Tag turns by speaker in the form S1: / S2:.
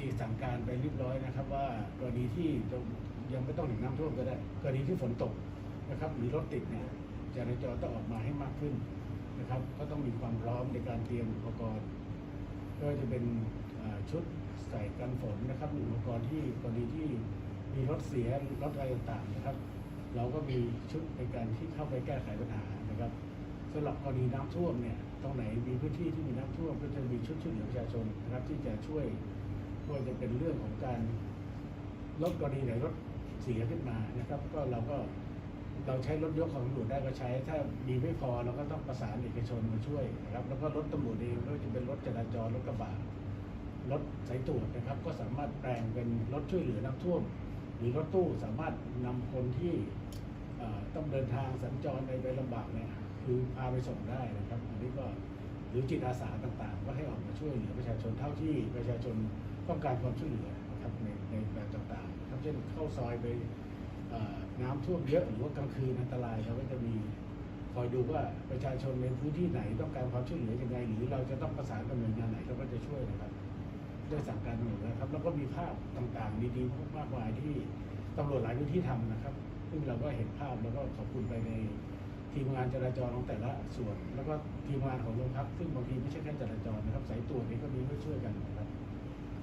S1: มีสั่งการไปเรียบร้อยนะครับ ว่ากรณีที่ยังไม่ต้องถึงน้ำท่วมก็ได้ กรณีที่ฝนตกนะครับหรือรถติดเนี่ยจราจรต้องออกมาให้มากขึ้นนะครับ ก็ต้องมีความพร้อมในการเตรียมอุปกรณ์ก็จะเป็นชุดใส่กันฝนนะครับอุปกรณ์ที่กรณีที่มีรถเสียรถอะไรต่างๆนะครับ เราก็มีชุดในการที่เข้าไปแก้ไขปัญหานะครับสำหรับกรณีน้ำท่วมเนี่ยตรงไหนมีพื้นที่ที่มีน้ำท่วมก็จะมีชุดช่วยเหลือประชาชนนะครับที่จะช่วย ก็จะเป็นเรื่องของการลดกรณีไหนรถเสียขึ้นมานะครับ ก็เราก็เราใช้รถยกของตำรวจได้ก็ใช้ ถ้ามีไม่พอเราก็ต้องประสานเอกชนมาช่วยนะครับ แล้วก็รถตำรวจเองไม่ว่าจะเป็นรถจราจรรถกระบะรถสายตรวจนะครับ ก็สามารถแปลงเป็นรถช่วยเหลือน้ำท่วม หรือรถตู้สามารถนำคนที่ต้องเดินทางสัญจรในไปลำบากเนี่ยคือพาไปส่งได้นะครับอันนี้ก็หรือจิตอาสาต่างๆ ก็ให้ออกมาช่วยเหลือประชาชนเท่าที่ประชาชน ต้องการความช่วยเหลือนะครับในในแบบต่างๆครับเช่นเข้าซอยไปน้ำท่วมเยอะหรือว่ากลางคืนอันตรายเราก็จะมีคอยดูว่าประชาชนในพื้นที่ไหนต้องการความช่วยเหลือยังไงหรือเราจะต้องประสานกับหน่วยงานไหนเราก็จะช่วยนะครับด้วยสั่งการหมดนะครับแล้วก็มีภาพต่างๆดีๆมากมายที่ตำรวจหลายพื้นที่ทำนะครับ ซึ่งเราก็เห็นภาพแล้วก็ขอบคุณไปในทีมงานจราจรของแต่ละส่วน แล้วก็ทีมงานของโรงพักซึ่งบางทีไม่ใช่แค่จราจรนะครับสายตรวจนี่ก็มีมาช่วยกันนะครับ